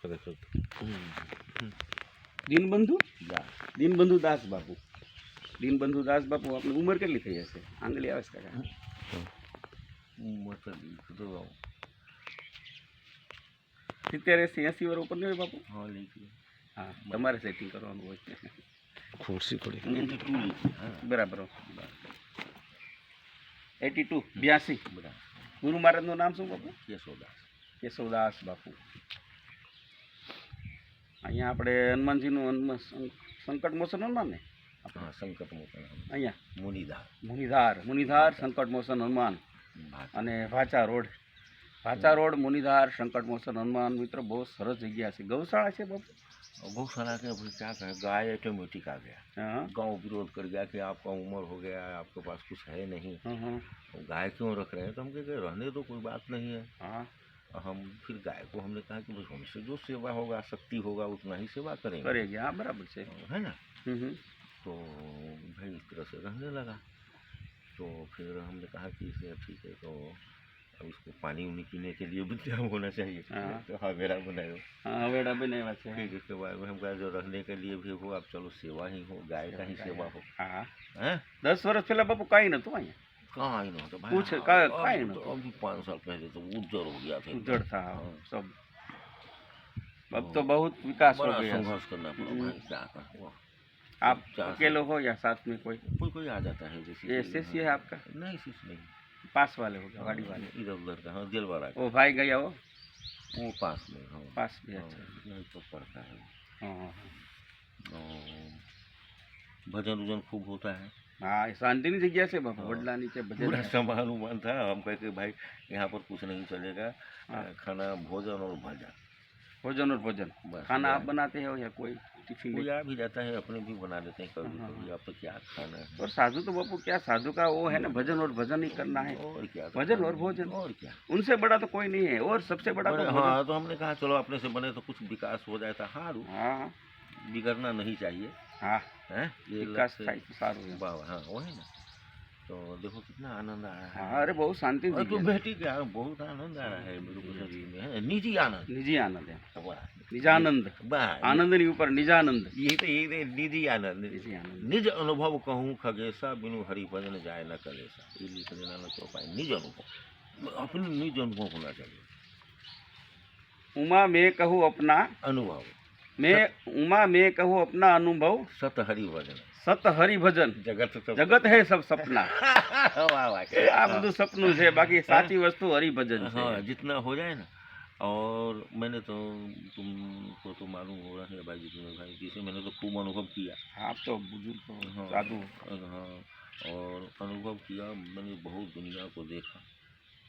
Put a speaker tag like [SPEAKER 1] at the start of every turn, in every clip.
[SPEAKER 1] ખરેખર.
[SPEAKER 2] દીનબંધુ?
[SPEAKER 1] દાસ
[SPEAKER 2] દીનબંધુ દાસ બાપુ. દીનબંધુ દાસ બાપુ આપની ઉંમર કેટલી થઈ હશે? આંગળી આવે છે કાકા.
[SPEAKER 1] ઉંમર તો
[SPEAKER 2] સિત્તેર એસી એસી વર્ષ ઉપર નહીં હોય બાપુ?
[SPEAKER 1] હા
[SPEAKER 2] હા તમારે સેટિંગ કરવાનું હોય.
[SPEAKER 1] ખુરશી પડી.
[SPEAKER 2] બરાબર. એટી ટુ બ્યાસી.
[SPEAKER 1] બરાબર.
[SPEAKER 2] ગુરુ મહારાજનું નામ શું બાપુ?
[SPEAKER 1] કેશોદાસ
[SPEAKER 2] કેશવદાસ બાપુ અહીંયા આપણે હનુમાનજીનું હનુમાન સં- સંકટ મોચન હનુમાન ને
[SPEAKER 1] હા સંકટ મોચન
[SPEAKER 2] અહીંયા
[SPEAKER 1] મુનિદા
[SPEAKER 2] મુનિધાર મુનિધાર સંકટ મોચન હનુમાન
[SPEAKER 1] ભાત
[SPEAKER 2] અને ભાચા રોડ ભાચા રોડ મુનિધાર સંકટ મોચન હનુમાન મિત્રો બહુ સરસ જગ્યા છે ગૌશાળા છે બાપુ
[SPEAKER 1] बहुत सारा के भाई क्या कहें गाय ऑटोमेटिक आ गया
[SPEAKER 2] હા
[SPEAKER 1] गांव विरोध कर गया कि आपका उम्र हो गया है आपके पास कुछ है नहीं
[SPEAKER 2] હા હા
[SPEAKER 1] तो गाय क्यों रख रहे हैं तो हम कहे कि रहने दो कोई बात नहीं है
[SPEAKER 2] હા
[SPEAKER 1] हम फिर गाय को हमने कहा कि भाई हमसे जो सेवा होगा शक्ति होगा उतना ही सेवा करेंगे।
[SPEAKER 2] करेंगे हाँ बराबर से।
[SPEAKER 1] है ना?
[SPEAKER 2] हम्म, हम्म।
[SPEAKER 1] तो भाई इस तरह से रहने लगा। तो फिर हमने कहा कि इसे ठीक है तो अब इसको पानी उनी पीने के लिए भी ध्यान होना चाहिए।
[SPEAKER 2] हाँ।
[SPEAKER 1] तो हवेरा बनाए
[SPEAKER 2] हाँ, हवेरा बनाए वैसे
[SPEAKER 1] फिर उसके बाद में हम कहा जो रहने के लिए भी हो आप चलो सेवा ही हो गाय का ही सेवा हो।
[SPEAKER 2] हाँ।,
[SPEAKER 1] हाँ।
[SPEAKER 2] दस वर्ष पहले बाबू का ही ना तू आई?
[SPEAKER 1] कहाँ ही ना तो भाई
[SPEAKER 2] कुछ
[SPEAKER 1] हाँ,
[SPEAKER 2] का- का ही ना
[SPEAKER 1] तो। अभी पाँच साल पहले तो उज्जर हो गया था।
[SPEAKER 2] उजड़ था
[SPEAKER 1] हाँ।
[SPEAKER 2] सब अब तो बहुत विकास हो गया।
[SPEAKER 1] संघर्ष करना पड़ा
[SPEAKER 2] हम्म।
[SPEAKER 1] भाई क्या करूँ?
[SPEAKER 2] आप अकेले हो या साथ में कोई?
[SPEAKER 1] कोई कोई आ जाता है जैसे
[SPEAKER 2] ये एस है आपका?
[SPEAKER 1] नहीं नहीं।
[SPEAKER 2] पास वाले हो गया वाड़ी वाले।
[SPEAKER 1] इधर उधर का हाँ
[SPEAKER 2] वो भाई गया हो?
[SPEAKER 1] वो पास में हाँ।
[SPEAKER 2] पास भी
[SPEAKER 1] हाँ,
[SPEAKER 2] अच्छा।
[SPEAKER 1] नहीं तो पड़ता है।
[SPEAKER 2] हाँ हाँ
[SPEAKER 1] भजन उजन खूब होता है।
[SPEAKER 2] हाँ शांतिनी जगह से बाबा
[SPEAKER 1] हाँ।
[SPEAKER 2] वडला नीचे भजन
[SPEAKER 1] पूरा उमान था। हम कहे कि भाई यहाँ पर कुछ नहीं चलेगा।
[SPEAKER 2] हाँ।
[SPEAKER 1] खाना भोजन और भजन।
[SPEAKER 2] भोजन और भोजन।
[SPEAKER 1] बस
[SPEAKER 2] खाना आप बनाते हो या कोई टिफ़िन
[SPEAKER 1] कोई आ भी जाता है अपने भी बना लेते हैं कभी
[SPEAKER 2] हाँ,
[SPEAKER 1] कभी। आपको क्या खाना है?
[SPEAKER 2] और साधु तो बापू क्या साधु का वो है ना भजन और भजन ही करना है।
[SPEAKER 1] और क्या तो
[SPEAKER 2] भजन और भोजन।
[SPEAKER 1] और क्या?
[SPEAKER 2] उनसे बड़ा तो कोई नहीं है। और सबसे बड़ा तो
[SPEAKER 1] बड़े-
[SPEAKER 2] भोजन।
[SPEAKER 1] हाँ तो हमने कहा चलो अपने से बने तो कुछ विकास हो जाता हाँ
[SPEAKER 2] हाँ।
[SPEAKER 1] बिगड़ना नहीं चाहिए।
[SPEAKER 2] हाँ।
[SPEAKER 1] हाँ, तो देखो कितना आनंद आ रहा है।
[SPEAKER 2] हाँ, अरे बहुत शांति
[SPEAKER 1] बेटी क्या बहुत आनंद आ रहा है निजी आनंद। निजी
[SPEAKER 2] आनंद
[SPEAKER 1] निजानंद।
[SPEAKER 2] आनंद नहीं ऊपर
[SPEAKER 1] निजानंद। तो, तो निजी आनंद
[SPEAKER 2] निजी आनंद।
[SPEAKER 1] निज अनुभव कहूँ बिनु जाए न कलेसा। लिख देना निज अनुभव। अपने निज अनुभव होना चाहिए।
[SPEAKER 2] उमा में कहूँ अपना
[SPEAKER 1] अनुभव।
[SPEAKER 2] मैं उमा मैं कहो अपना अनुभव।
[SPEAKER 1] सत हरि भजन।
[SPEAKER 2] सत हरि भजन।
[SPEAKER 1] जगत जगत
[SPEAKER 2] है सब सपना। સપના આ तो सपनों से बाकी हाँ। साची वस्तु हरि भजन
[SPEAKER 1] हाँ जितना हो जाए ना। और मैंने तो तुमको तो मालूम हो रहा है भाई जितने भाई किसी मैंने तो खूब अनुभव किया।
[SPEAKER 2] आप तो बुज़ुर्ग हाँ, साधु
[SPEAKER 1] हाँ। और अनुभव किया मैंने बहुत दुनिया को देखा।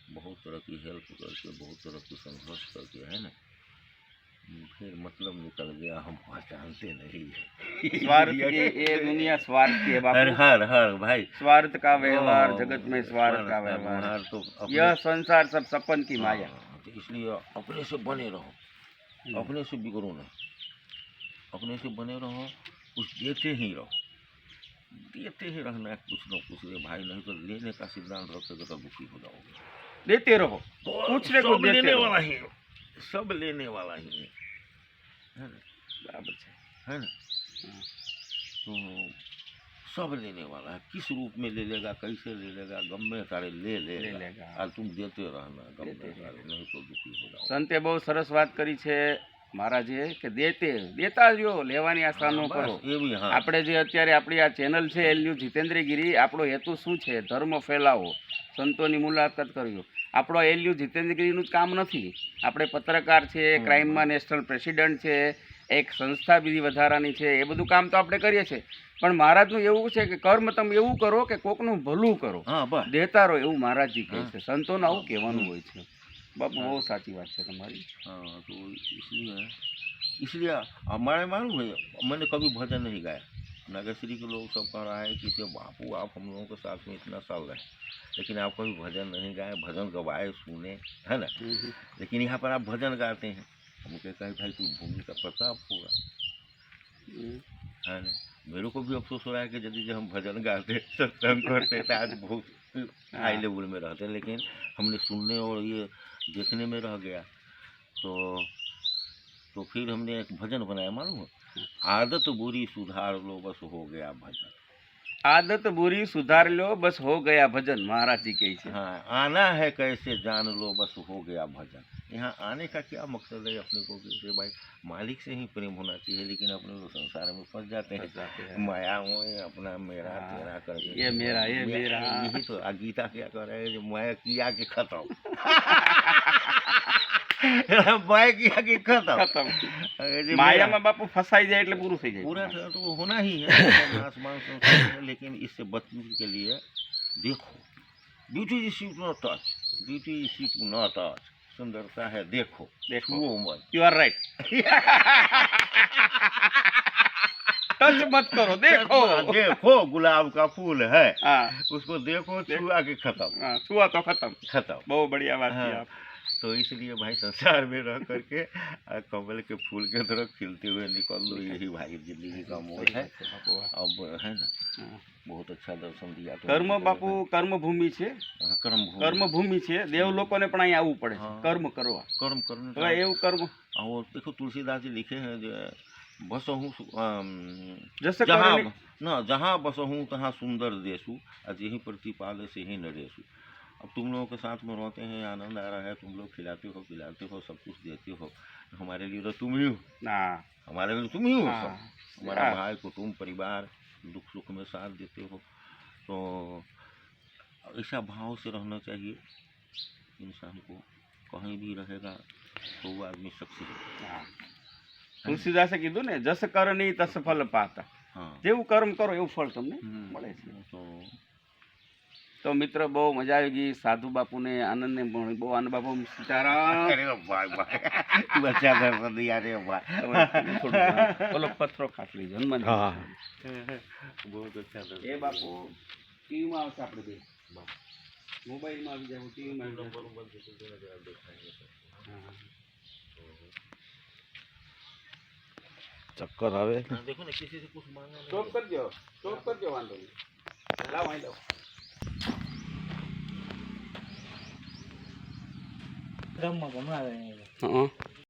[SPEAKER 1] बहुत तरह की हेल्प करके बहुत तरह की संघर्ष करके है ना? फिर मतलब निकल गया हम पहचानते नहीं
[SPEAKER 2] स्वार्थ ये ये दुनिया स्वार्थ की है
[SPEAKER 1] हर हर हर भाई।
[SPEAKER 2] स्वार्थ का व्यवहार
[SPEAKER 1] हाँ,
[SPEAKER 2] जगत में स्वार्थ का व्यवहार।
[SPEAKER 1] व्यवहार तो
[SPEAKER 2] यह संसार सब सपन की माया।
[SPEAKER 1] हाँ, तो इसलिए अपने से बने रहो। अपने से बिगड़ो नहीं अपने से बने रहो कुछ देते ही रहो। देते ही रहना है कुछ न कुछ रे भाई नहीं तो लेने का सिद्धांत रखोगे तो दुखी हो जाओगे।
[SPEAKER 2] देते रहो। कुछ को
[SPEAKER 1] सब
[SPEAKER 2] देते
[SPEAKER 1] लेने
[SPEAKER 2] रहो।
[SPEAKER 1] वाला है। सब लेने वाला ही है है ना
[SPEAKER 2] બરાબર છે
[SPEAKER 1] है ना
[SPEAKER 2] हाँ।
[SPEAKER 1] तो सब लेने वाला है किस रूप में ले लेगा कैसे ले लेगा गम में सारे ले
[SPEAKER 2] ले
[SPEAKER 1] लेगा
[SPEAKER 2] लेगा।
[SPEAKER 1] और तुम देते रहना गम
[SPEAKER 2] देते
[SPEAKER 1] में सारे नहीं तो दुखी हो जाओगे
[SPEAKER 2] સંતે બહુ સરસ વાત કરી છે મહારાજે કે દેતે દેતા રહ્યો લેવાની આશા ન
[SPEAKER 1] हाँ,
[SPEAKER 2] કરો
[SPEAKER 1] बस ये भी हाँ
[SPEAKER 2] આપણે જે અત્યારે આપણી આ ચેનલ છે એલયુ જીતેન્દ્રગીરી આપણો હેતુ શું છે ધર્મ ફેલાવો સંતોની મુલાકાત કરવી આપણો એલયુ જીતેન્દ્રગીરીનું જ કામ નથી આપણે પત્રકાર છે
[SPEAKER 1] હમ.
[SPEAKER 2] ક્રાઇમમાં નેશનલ પ્રેસિડન્ટ છે એક સંસ્થા બીજી વધારાની છે એ બધું કામ તો આપણે કરીએ છીએ પણ મહારાજનું એવું છે કે કર્મ તમે એવું કરો કે કોકનું ભલું કરો
[SPEAKER 1] हाँ बस
[SPEAKER 2] દેતા રહો એવું મહારાજજી કહે
[SPEAKER 1] હા.
[SPEAKER 2] છે સંતોને આવું કહેવાનું હોય છે બાપુ બહુ સાચી વાત છે તમારી
[SPEAKER 1] हाँ तो इसलिए इसलिए हमारे मालूम है मैंने कभी भजन नहीं गाया नागेश्वरी के लोग सब कह रहा है कि से बापू आप हम लोगों के साथ में इतना साल रहे। लेकिन आप कभी भजन नहीं गाए भजन गवाए सुने है ना? लेकिन यहाँ पर आप भजन गाते हैं। हम कहते हैं भाई तू भूमि का प्रताप होगा। है ना? मेरे को भी अफसोस हो रहा है कि यदि जो हम भजन गाते सत्संग करते तो आज बहुत हाई लेवल में रहते लेकिन हमने सुनने और ये देखने में रह गया। तो तो फिर हमने एक भजन बनाया मालूम है? आदत बुरी सुधार लो बस हो गया भजन।
[SPEAKER 2] आदत बुरी सुधार लो बस हो गया भजन महाराज जी कैसे
[SPEAKER 1] हाँ आना है कैसे जान लो बस हो गया भजन। यहाँ आने का क्या मकसद है? अपने को कि भाई मालिक से ही प्रेम होना चाहिए लेकिन अपने को संसार में फंस जाते हैं। जाते हैं। माया हो अपना मेरा
[SPEAKER 2] हाँ।
[SPEAKER 1] तेरा कर
[SPEAKER 2] ये मेरा ये मेरा।
[SPEAKER 1] यही तो गीता क्या कर रहे हैं? माया किया के खत्म। माया किया कि खत्म।
[SPEAKER 2] ખતમ
[SPEAKER 1] अरे जो
[SPEAKER 2] માયામાં બાપુ ફસાઈ જાય એટલે પૂરું થઈ જાય
[SPEAKER 1] पूरा तो तो होना ही है आसमान संसार है, लेकिन इससे बचने के लिए देखो beauty is see to not touch beauty is see to not touch सुंदरता है देखो
[SPEAKER 2] देखो
[SPEAKER 1] छुओ मत
[SPEAKER 2] યુ આર રાઈટ टच मत करो देखो
[SPEAKER 1] देखो गुलाब का फूल है
[SPEAKER 2] हाँ
[SPEAKER 1] उसको देखो छुआ के खत्म
[SPEAKER 2] हाँ, छुआ तो खत्म
[SPEAKER 1] खत्म
[SPEAKER 2] बहुत बढ़िया बात की
[SPEAKER 1] हाँ।
[SPEAKER 2] आप
[SPEAKER 1] तो इसलिए भाई संसार में रह करके आ, कमल के फूल के तरह खिलते हुए निकल लो यही भाई जिंदगी का मोल है
[SPEAKER 2] બાપુ, વાહ.
[SPEAKER 1] अब है ना
[SPEAKER 2] हाँ.
[SPEAKER 1] बहुत अच्छा दर्शन दिया तुमने।
[SPEAKER 2] કર્મ બાપુ કર્મભૂમિ છે
[SPEAKER 1] हाँ, कर्म भूमि।
[SPEAKER 2] કર્મભૂમિ છે દેવ લોકોને પણ અહીંયા આવવું પડે છે
[SPEAKER 1] હા.
[SPEAKER 2] કર્મ કરવા
[SPEAKER 1] कर्म करने
[SPEAKER 2] હવે એવું કર્મ
[SPEAKER 1] का और देखो तुलसीदास जी लिखे हैं जो बसहूँ
[SPEAKER 2] जैसे
[SPEAKER 1] जहाँ
[SPEAKER 2] करने-
[SPEAKER 1] न जहाँ बसहूँ तहाँ सुंदर देसु और यही प्रतिपाल से ही नरेसु अब तुम लोगों के साथ में रहते हैं आनंद आ रहा है तुम लोग खिलाते हो पिलाते हो सब कुछ देते हो हमारे लिए तो तुम ही हो
[SPEAKER 2] ના
[SPEAKER 1] हमारे लिए तुम ही हो
[SPEAKER 2] हाँ।
[SPEAKER 1] सब हमारा
[SPEAKER 2] हाँ।
[SPEAKER 1] भाई कुटुंब परिवार दुख सुख में साथ देते हो तो ऐसा भाव से रहना चाहिए इंसान को कहीं भी रहेगा तो वो आदमी सक्सेस है
[SPEAKER 2] હા. તુલસીદાસે કીધું ને જસ કરણી તસ ફલ પાતા
[SPEAKER 1] हाँ
[SPEAKER 2] જેવું કર્મ કરો એવું ફળ તમને
[SPEAKER 1] हम्म,
[SPEAKER 2] મળે છે
[SPEAKER 1] तो
[SPEAKER 2] તો મિત્ર બહુ મજા આવી ગઈ. સાધુ બાપુને આનંદને પણ બહુ આનંદ. બાપુ બોલો પથરો ખાટ
[SPEAKER 1] લઈ જન્મ બહુ
[SPEAKER 2] એ બાપુ ટીવીમાં આવશે આપણે બે. મોબાઈલમાં આવી જાવ ટીવીમાં
[SPEAKER 3] ચક્કર આવે.
[SPEAKER 2] તો કરજો. તો કરજો વાંધો નહીં. લાવ અહીં
[SPEAKER 3] રમવા
[SPEAKER 2] હમણાં